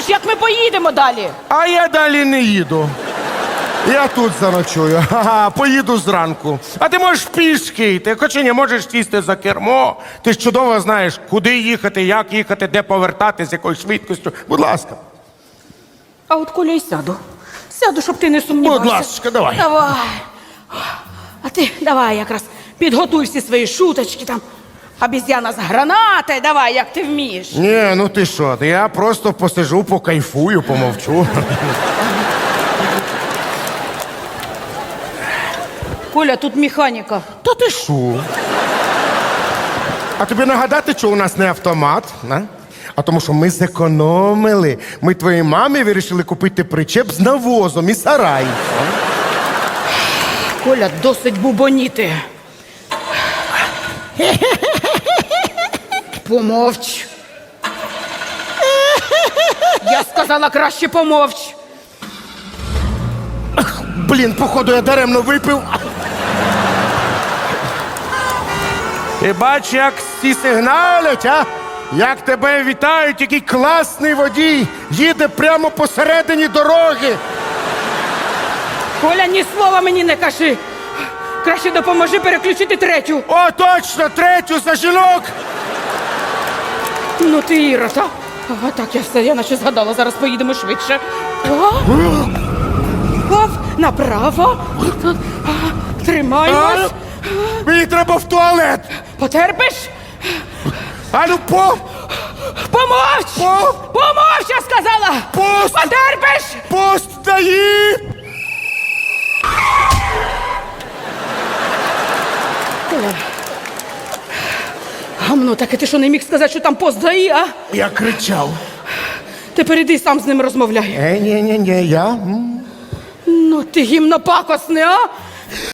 потрапиш, як ми поїдемо далі? А я далі не їду. Я тут заночую. Ага, поїду зранку. А ти можеш пішки йти, хоча не можеш сісти за кермо. Ти ж чудово знаєш, куди їхати, як їхати, де повертати, з якою швидкістю. Будь ласка. А от Коля й сяду. Сяду, щоб ти не сумнівався. Будь ласка, давай. Давай. А ти давай якраз підготуй всі свої шуточки там. Обіз'яна з гранати, давай, як ти вмієш. Ні, ну ти що, я просто посижу, покайфую, помовчу. Коля, тут механіка. Та ти що? А тобі нагадати, що у нас не автомат? А? А тому, що ми зекономили. Ми твоїй мамі вирішили купити причеп з навозом і сарай. Коля, досить бубоніти. Помовч. Я сказала краще помовч. Блін, походу, я даремно випив. Ти бач, як всі сигналять, а? Як тебе вітають, який класний водій. Їде прямо посередині дороги. Коля, ні слова мені не кажи. Краще допоможи переключити третю. О, точно, третю за жінок. Ну ти Іра, та? Ага, так, я все, я наче згадала, зараз поїдемо швидше. Оп, направо. Ага, Тримаємось. Мені треба в туалет. Потерпиш? Ану, ну по, Помовч! по, Помовч, я сказала! пост, Потерпиш? пост дає. Коля. Гамно, так і ти що не міг сказати, що там пост ДАІ, а? Я кричав. Тепер іди сам з ним розмовляй. Е, ні, ні, ні, я. м. Ну ти гімно пакосне, а?